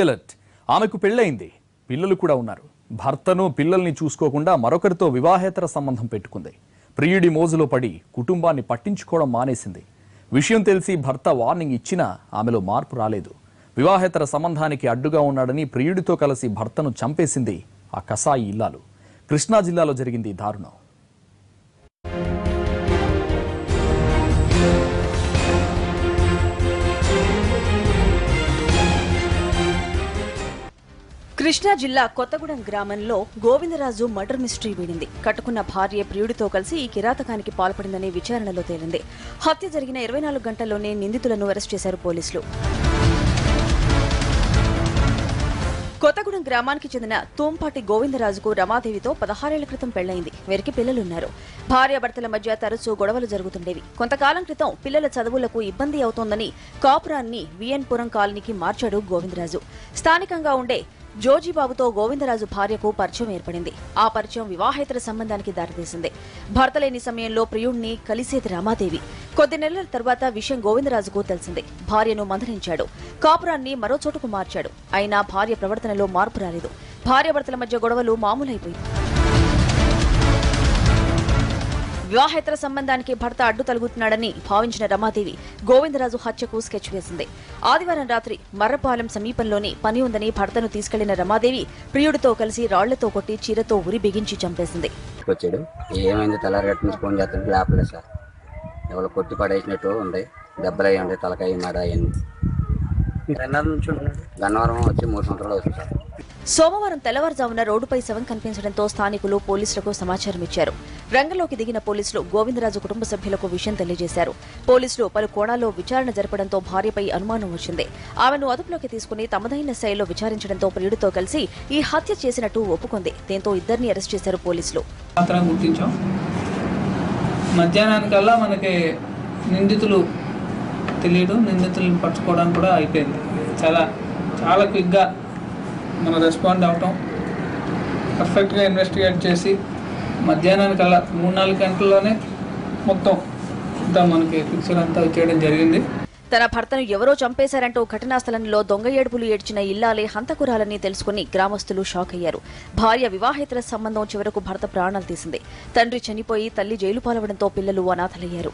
Alert ఆమెకు పెళ్ళయింది. పిల్లలు కూడా ఉన్నారు. భర్తను పిల్లల్ని చూసుకోకుండా మరొకరితో వివాహేతర సంబంధం పెట్టుకుంది. ప్రియుడి మోజులో పడి కుటుంబాన్ని పట్టించుకోవడం మానేసింది. విషయం తెలిసి భర్త వార్నింగ్ ఇచ్చినా ఆమెలో మార్పు రాలేదు. వివాహేతర సంబంధానికి అడ్డుగా ఉన్నాడని ప్రియుడితో కలిసి భర్తను చంపేసింది ఆ కసాయి ఇల్లాలు. కృష్ణా జిల్లాలో జరిగింది దారుణం. కృష్ణా జిల్లా కొత్తగూడెం గ్రామంలో గోవిందరాజు మర్డర్ మిస్టరీ వీడింది. కట్టుకున్న భార్య ప్రియుడితో కలిసి ఈ కిరాతకానికి పాల్పడిందని విచారణలో తేలింది. హత్య జరిగిన ఇరవై నాలుగు గంటల్లోనే నిందితులను అరెస్ట్ చేశారు పోలీసులు. కొత్తగూడెం గ్రామానికి చెందిన తూంపాటి గోవిందరాజుకు రమాదేవితో పదహారేళ్ళ క్రితం పెళ్ళైంది. వీరికి పిల్లలున్నారు. భార్యాభర్తల మధ్య తరచూ గొడవలు జరుగుతుండేవి. కొంతకాలం క్రితం పిల్లల చదువులకు ఇబ్బంది అవుతోందని కాపురాన్ని విఎన్పురం కాలనీకి మార్చాడు గోవిందరాజు. స్థానికంగా ఉండే జోజీబాబుతో గోవిందరాజు భార్యకు పరిచయం ఏర్పడింది. ఆ పరిచయం వివాహేతర సంబంధానికి దారితీసింది. భర్త లేని సమయంలో ప్రియుణ్ణి కలిసేది రమాదేవి. కొద్ది నెలల తర్వాత విషయం గోవిందరాజుకు తెలిసింది. భార్యను మందలించాడు. కాపురాన్ని మరో చోటుకు మార్చాడు. అయినా భార్య ప్రవర్తనలో మార్పు రాలేదు. భార్యాభర్తల మధ్య గొడవలు మామూలైపోయింది వివాహేతర సంబంధానికి భర్త అడ్డు తలుగుతున్నాడని భావించిన రమాదేవి గోవిందరాజు హత్యకు స్కెచ్ వేసింది. ఆదివారం రాత్రి మర్రపాలెం సమీపంలోని పని ఉందని భర్తను తీసుకెళ్ళిన రమాదేవి ప్రియుడితో కలిసి రాళ్ళతో కొట్టి చీరతో ఉరి బిగించి చంపేసింది. వచ్చాడు. ఏమైంది? ఫోన్ చేస్తాడు సార్. ఎవరు కొట్టి పడేసినట్టు ఉంది. దెబ్బలు అయ్యి ఉండే తలకాయ మాడ అవన్నీ గన్నవరం వచ్చి మూడు సంవత్సరాలు అవుతుంది సార్. సోమవారం తెల్లవారుజామున రోడ్డుపై శవం కనిపించడంతో స్థానికులు పోలీసులకు సమాచారం ఇచ్చారు. రంగంలోకి దిగిన పోలీసులు గోవిందరాజు కుటుంబ సభ్యులకు విషయం తెలియజేశారు. పోలీసులు పలు కోణాల్లో విచారణ జరపడంతో భార్యపై అనుమానం వచ్చింది. ఆమెను అదుపులోకి తీసుకుని తమదైన శైలిలో విచారించడంతో ప్రియుడితో కలిసి ఈ హత్య చేసినట్టు ఒప్పుకుంది. దీంతో ఇద్దరిని అరెస్ట్ చేశారు పోలీసులు. మధ్యాహ్నానికల్లా మనకి నిందితులు తెలియదు నిందితులను పట్టుకోవడం కూడా అయిపోయింది. చాలా చాలా క్విక్గా మనం రెస్పాండ్ అవటం పర్ఫెక్ట్గా ఇన్వెస్టిగేట్ చేసి మధ్యాహ్నానికి అలా మూడు నాలుగు గంటల్లోనే మొత్తం అంతా మనకి పిక్చర్ అంతా చేయడం జరిగింది. తన భర్తను ఎవరో చంపేశారంటూ ఘటనా స్థలంలో దొంగ ఏడుపులు ఏడ్చిన ఇల్లాలే హంతకురాలని తెలుసుకుని గ్రామస్తులు షాక్ అయ్యారు. భార్య వివాహేతర సంబంధం చివరకు భర్త ప్రాణాలు తీసింది. తండ్రి చనిపోయి తల్లి జైలు పాలవడంతో పిల్లలు అనాథలయ్యారు.